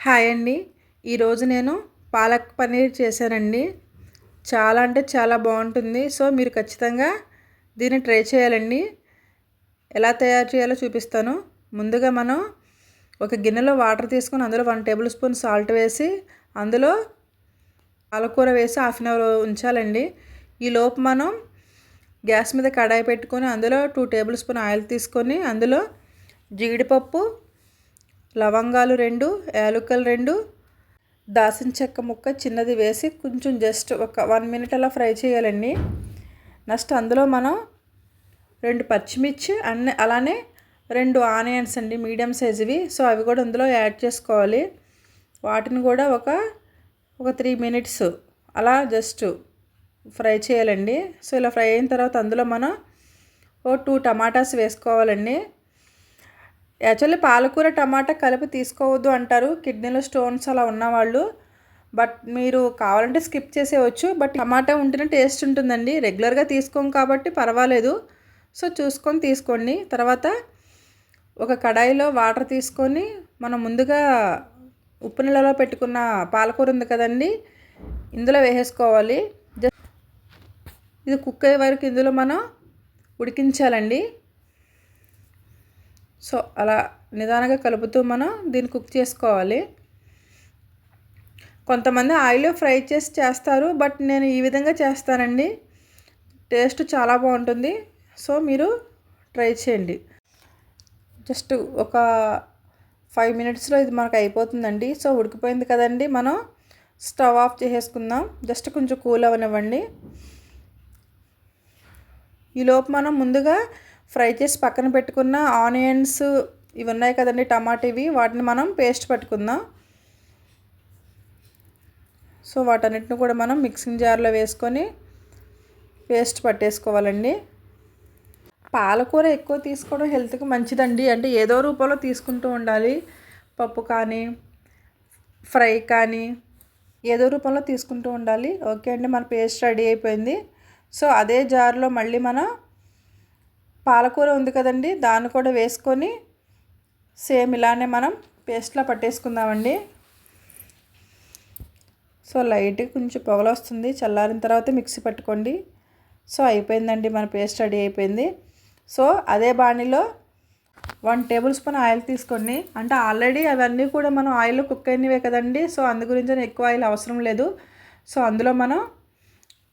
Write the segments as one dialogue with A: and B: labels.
A: Hi అండి. ఈరోజు నేను పాలక్ పన్నీర్ చేశానండి. చాలా అంటే చాలా బాగుంటుంది. సో మీరు ఖచ్చితంగా దీన్ని ట్రై చేయాలండి. ఎలా తయారు చేయాలో చూపిస్తాను. ముందుగా మనం ఒక గిన్నెలో వాటర్ తీసుకొని అందులో వన్ టేబుల్ స్పూన్ సాల్ట్ వేసి అందులో పాలకూర వేసి హాఫ్ అన్ అవర్ ఉంచాలండి. ఈ లోపు మనం గ్యాస్ మీద కడాయి పెట్టుకొని అందులో టూ టేబుల్ స్పూన్ ఆయిల్ తీసుకొని అందులో జీడిపప్పు లవంగాలు రెండు యాలకులు రెండు. దాసిన చెక్క ముక్క చిన్నది వేసి కొంచెం జస్ట్ ఒక వన్ మినిట్ అలా ఫ్రై చేయాలండి. నెక్స్ట్ అందులో మనం రెండు పచ్చిమిర్చి అన్ని అలానే రెండు ఆనియన్స్ అండి మీడియం సైజువి సో అవి కూడా అందులో యాడ్ చేసుకోవాలి. వాటిని కూడా ఒక ఒక త్రీ మినిట్స్ అలా జస్ట్ ఫ్రై చేయాలండి. సో ఇలా ఫ్రై అయిన తర్వాత అందులో మనం ఓ టూ టమాటాస్ వేసుకోవాలండి. యాక్చువల్లీ పాలకూర టమాటా కలిపి తీసుకోవద్దు అంటారు. కిడ్నీలో స్టోన్స్ అలా ఉన్నవాళ్ళు. బట్ మీరు కావాలంటే స్కిప్ చేసేవచ్చు బట్ టమాటా ఉంటేనే టేస్ట్ ఉంటుందండి. రెగ్యులర్గా తీసుకోం కాబట్టి పర్వాలేదు. సో చూసుకొని తీసుకోండి. తర్వాత ఒక కడాయిలో వాటర్ తీసుకొని మనం ముందుగా ఉప్పు నీళ్ళలో పెట్టుకున్న పాలకూర ఉంది కదండి. ఇందులో వేసేసుకోవాలి. జస్ట్ ఇది కుక్ అయ్యే వరకు ఇందులో మనం ఉడికించాలండి. సో అలా నిదానంగా కలుపుతూ మనం దీన్ని కుక్ చేసుకోవాలి. కొంతమంది ఆయిల్లో ఫ్రై చేసి చేస్తారు బట్ నేను ఈ విధంగా చేస్తానండి. టేస్ట్ చాలా బాగుంటుంది. సో మీరు ట్రై చేయండి. జస్ట్ ఒక ఫైవ్ మినిట్స్లో ఇది మనకు అయిపోతుందండి. సో ఉడికిపోయింది కదండి. మనం స్టవ్ ఆఫ్ చేసేసుకుందాం. జస్ట్ కొంచెం కూల్ అవనివ్వండి ఈలోపు మనం ముందుగా ఫ్రై చేసి పక్కన పెట్టుకున్న ఆనియన్స్ ఇవి ఉన్నాయి కదండి టమాటా ఇవి వాటిని మనం పేస్ట్ పట్టుకుందాం. సో వాటన్నిటిని కూడా మనం మిక్సింగ్ జార్లో వేసుకొని పేస్ట్ పట్టేసుకోవాలండి. పాలకూర ఎక్కువ తీసుకోవడం హెల్త్కి మంచిదండి. అంటే ఏదో రూపంలో తీసుకుంటూ ఉండాలి. పప్పు కానీ ఫ్రై కానీ ఏదో రూపంలో తీసుకుంటూ ఉండాలి. ఓకే అండి మన పేస్ట్ రెడీ అయిపోయింది. సో అదే జార్లో మళ్ళీ మనం పాలకూర ఉంది కదండి దాన్ని కూడా వేసుకొని సేమ్ ఇలానే మనం పేస్ట్లో పట్టేసుకుందామండి. సో లైట్ కొంచెం పొగలు వస్తుంది చల్లారిన తర్వాత మిక్సీ పట్టుకోండి. సో అయిపోయిందండి మన పేస్ట్ రెడీ అయిపోయింది. సో అదే బాణీలో వన్ టేబుల్ స్పూన్ ఆయిల్ తీసుకోండి. అంటే ఆల్రెడీ అవన్నీ కూడా మనం ఆయిల్ కుక్ అయినవే కదండి సో అందు గురించి ఎక్కువ ఆయిల్ అవసరం లేదు. సో అందులో మనం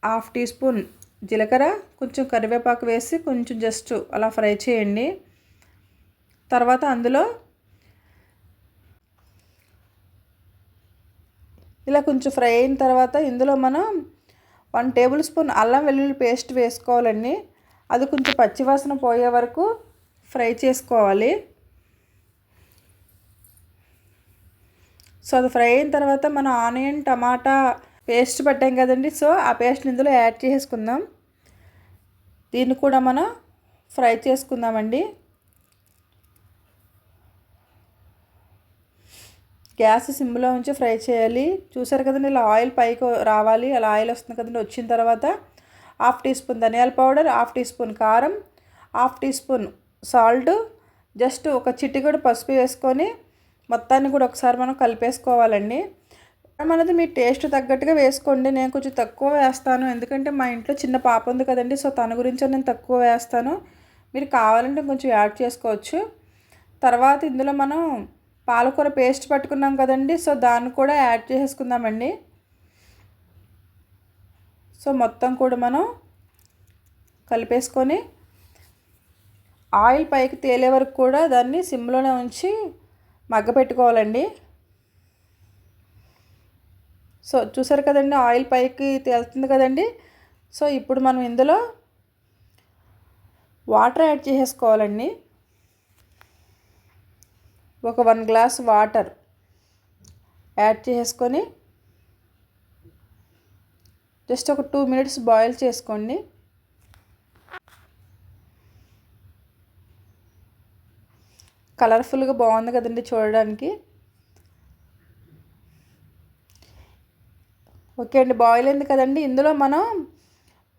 A: హాఫ్ టీ స్పూన్ జీలకర్ర కొంచెం కరివేపాకు వేసి కొంచెం జస్ట్ అలా ఫ్రై చేయండి. తర్వాత అందులో ఇలా కొంచెం ఫ్రై అయిన తర్వాత ఇందులో మనం వన్ టేబుల్ స్పూన్ అల్లం వెల్లుల్లి పేస్ట్ వేసుకోవాలండి. అది కొంచెం పచ్చివాసన పోయే వరకు ఫ్రై చేసుకోవాలి. సో అది ఫ్రై అయిన తర్వాత మనం ఆనియన్ టమాటా పేస్ట్ పట్టాం కదండి. సో ఆ పేస్ట్ని ఇందులో యాడ్ చేసుకుందాం. దీన్ని కూడా మనం ఫ్రై చేసుకుందామండి. గ్యాస్ సిమ్లో ఉంచి ఫ్రై చేయాలి. చూసారు కదండి ఇలా ఆయిల్ పైకి రావాలి. అలా ఆయిల్ వస్తుంది కదండి వచ్చిన తర్వాత హాఫ్ టీ స్పూన్ ధనియాల పౌడర్ హాఫ్ టీ స్పూన్ కారం half tea spoon salt. Just ఒక చిట్టి కూడా పసుపు వేసుకొని మొత్తాన్ని కూడా ఒకసారి మనం కలిపేసుకోవాలండి. మనది మీ టేస్ట్ తగ్గట్టుగా వేసుకోండి. నేను కొంచెం తక్కువ వేస్తాను. ఎందుకంటే మా ఇంట్లో చిన్న పాప ఉంది కదండి సో తన గురించి నేను తక్కువ వేస్తాను. మీరు కావాలంటే కొంచెం యాడ్ చేసుకోవచ్చు. తర్వాత ఇందులో మనం పాలకూర పేస్ట్ పట్టుకున్నాం కదండి సో దాన్ని కూడా యాడ్ చేసుకుందామండి సో మొత్తం కూడా మనం కలిపేసుకొని ఆయిల్ పైకి తేలే వరకు కూడా దాన్ని సిమ్లోనే ఉంచి మగ్గ పెట్టుకోవాలండి సో చూసారు కదండి ఆయిల్ పైకి తేలుతుంది కదండి. సో ఇప్పుడు మనం ఇందులో వాటర్ యాడ్ చేసేసుకోవాలండి. ఒక వన్ గ్లాస్ వాటర్ యాడ్ చేసుకొని జస్ట్ ఒక టూ మినిట్స్ బాయిల్ చేసుకోండి. కలర్ఫుల్గా బాగుంది కదండి చూడడానికి. ఓకే అండి బాయిల్ అయింది కదండి. ఇందులో మనం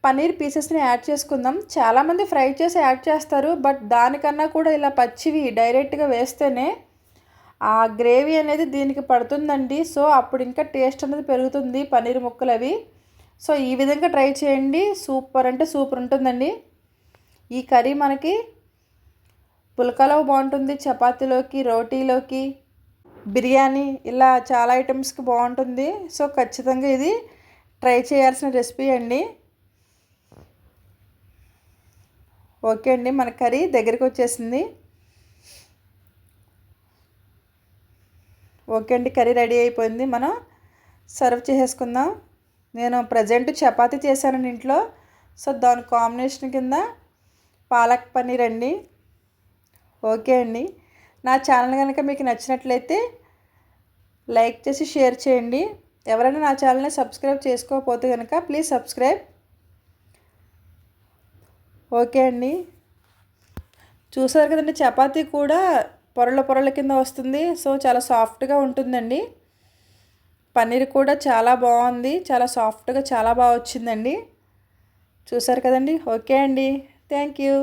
A: పన్నీర్ పీసెస్ని యాడ్ చేసుకుందాం. చాలామంది ఫ్రై చేసి యాడ్ చేస్తారు బట్ దానికన్నా కూడా ఇలా పచ్చివి డైరెక్ట్గా వేస్తేనే ఆ గ్రేవీ అనేది దీనికి పడుతుందండి. సో అప్పుడు ఇంకా టేస్ట్ అనేది పెరుగుతుంది పన్నీర్ ముక్కలు అవి సో ఈ విధంగా ట్రై చేయండి. సూపర్ అంటే సూపర్ ఉంటుందండి. ఈ కర్రీ మనకి పుల్కాలో బాగుంటుంది చపాతీలోకి రోటీలోకి బిర్యానీ ఇలా చాలా ఐటమ్స్కి బాగుంటుంది. సో ఖచ్చితంగా ఇది ట్రై చేయాల్సిన రెసిపీ అండి. ఓకే అండి మన కర్రీ దగ్గరికి వచ్చేసింది. ఓకే అండి కర్రీ రెడీ అయిపోయింది. మనం సర్వ్ చేసేసుకుందాం. నేను ప్రజెంట్ చపాతీ చేశాను ఇంట్లో. సో దాని కాంబినేషన్ కింద పాలక్ పన్నీర్ అండి. ఓకే అండి. నా ఛానల్ కనుక మీకు నచ్చినట్లయితే లైక్ చేసి షేర్ చేయండి. ఎవరైనా నా ఛానల్ని సబ్స్క్రైబ్ చేసుకోకపోతే కనుక ప్లీజ్ సబ్స్క్రైబ్. ఓకే అండి. చూసారు కదండి చపాతీ కూడా పొరల పొరల కింద వస్తుంది. సో చాలా సాఫ్ట్గా ఉంటుందండి. పన్నీర్ కూడా చాలా బాగుంది. చాలా సాఫ్ట్గా చాలా బాగా వచ్చిందండి. చూసారు కదండి. ఓకే అండి. Thank you.